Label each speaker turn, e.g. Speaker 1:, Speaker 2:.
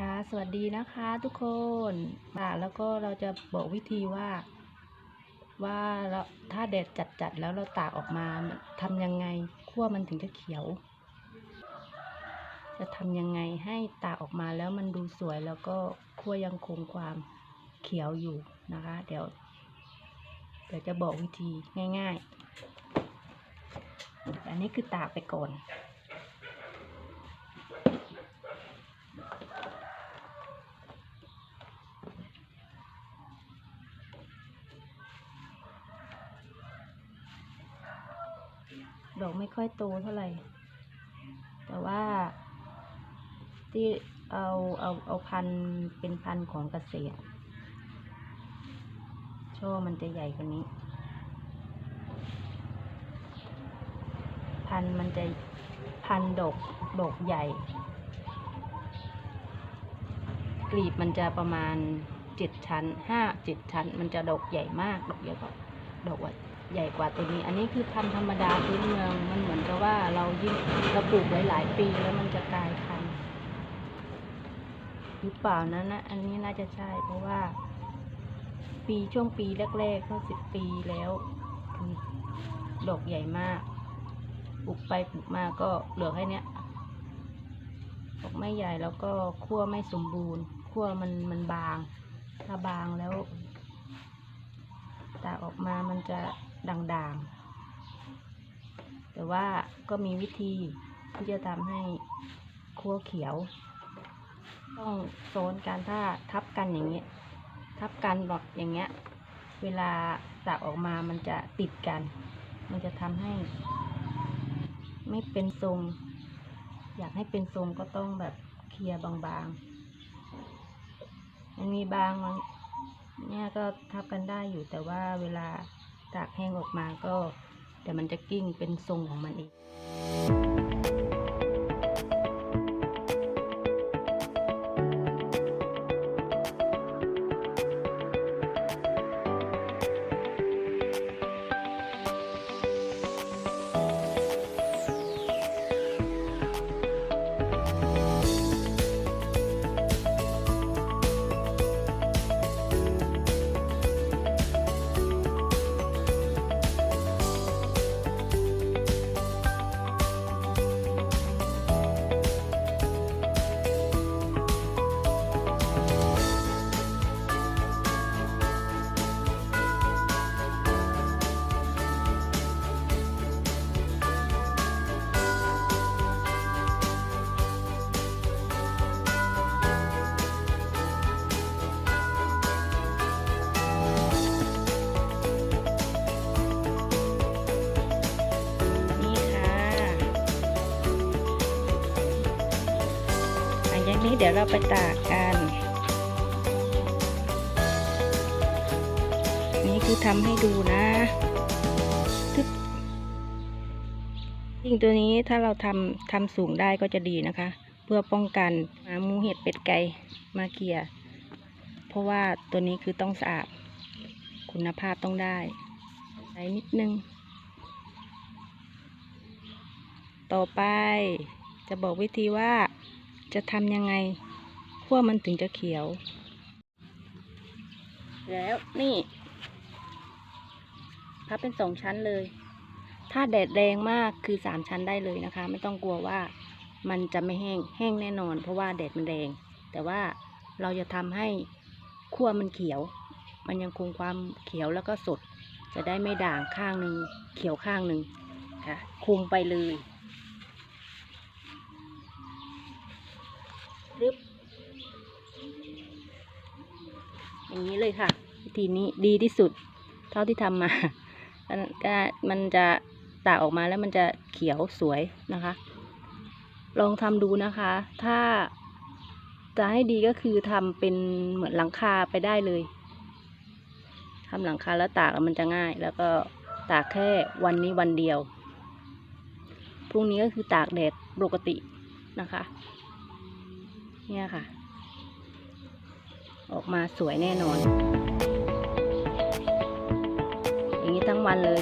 Speaker 1: ค่ะ สวัสดีนะคะทุกคนอ่าแล้วก็เราจะบอกวิธีว่า ว่าเราถ้าแดดจัดๆแล้วเราตากออกมาทำยังไงขั้วมันถึงจะเขียว จะทำยังไงให้ตากออกมาแล้วมันดูสวยแล้วก็ขั้วยังคงความเขียวอยู่นะคะ เดี๋ยว เดี๋ยวจะบอกวิธีง่าย ๆ อันนี้คือตากไปก่อน ดอกไม่ค่อยโตเท่าไหร่ แต่ว่าที่เอาเอาเอาพันธุ์เป็นพันธุ์ของเกษตร ช่อมันจะใหญ่กว่านี้ พันธุ์มันจะพันธุ์ดอกดอกใหญ่ กลีบมันจะประมาณเจ็ดชั้นห้าเจ็ดชั้น มันจะดอกใหญ่มากดอกใหญ่กว่าดอกว่า ใหญ่กว่าตัวนี้ อันนี้คือพันธุ์ธรรมดาพื้นเมือง มันเหมือนกับว่าเรายิ่งเราปลูกหลายปีแล้วมันจะกลายพันธุ์หรือเปล่านั้นนะ อันนี้น่าจะใช่ เพราะว่า ปีช่วงปีแรกๆก็สิบปีแล้วคือดอกใหญ่มาก ปลูกไปปลูกมาก็เหลือแค่นี้ยดอกไม่ใหญ่แล้วก็ขั้วไม่สมบูรณ์ขั้วมันมันบาง ถ้าบางแล้วตาออกมามันจะ ด่างๆ แต่ว่าก็มีวิธีที่จะทำให้ขั้วเขียว ต้องโซนการถ้าทับกันอย่างเงี้ยทับกันแบบอย่างเงี้ย เวลาตากออกมามันจะติดกัน มันจะทำให้ ไม่เป็นทรง อยากให้เป็นทรงก็ต้องแบบเคลียร์บางๆ มันมีบางเนี่ยก็ทับกันได้อยู่แต่ว่าเวลา ตากแห้งออกมาก็เดี๋ยวมันจะกิ้งเป็นทรงของมันเอง เดี๋ยวเราไปตากกัน นี่คือทำให้ดูนะทึบสิ่งตัวนี้ถ้าเราทำทำสูงได้ก็จะดีนะคะ เพื่อป้องกันหมาหมูเห็ดเป็ดไก่มาเกียเพราะว่าตัวนี้คือต้องสะอาด คุณภาพต้องได้ใส่นิดนึง ต่อไปจะบอกวิธีว่า จะทำยังไงขั้วมันถึงจะเขียว แล้วนี่ พับเป็นสองชั้นเลย ถ้าแดดแรงมากคือสามชั้นได้เลยนะคะ ไม่ต้องกลัวว่ามันจะไม่แห้งแห้งแน่นอน เพราะว่าแดดมันแรง แต่ว่าเราจะทำให้ขั้วมันเขียว มันยังคงความเขียวแล้วก็สด จะได้ไม่ด่างข้างหนึ่งเขียวข้างหนึ่งค่ะคุมไปเลย รึบอย่างนี้เลยค่ะ วิธีนี้ดีที่สุด เท่าที่ทำมามันก็มันจะตากออกมาแล้วมันจะเขียวสวยนะคะ ลองทำดูนะคะ ถ้าจะให้ดีก็คือทำเป็นเหมือนหลังคาไปได้เลยทำหลังคาแล้วตากแล้วมันจะง่าย แล้วก็ตากแค่วันนี้วันเดียวพรุ่งนี้ก็คือตากแดดปกตินะคะ เนี่ยค่ะ ออกมาสวยแน่นอน อย่างนี้ทั้งวันเลย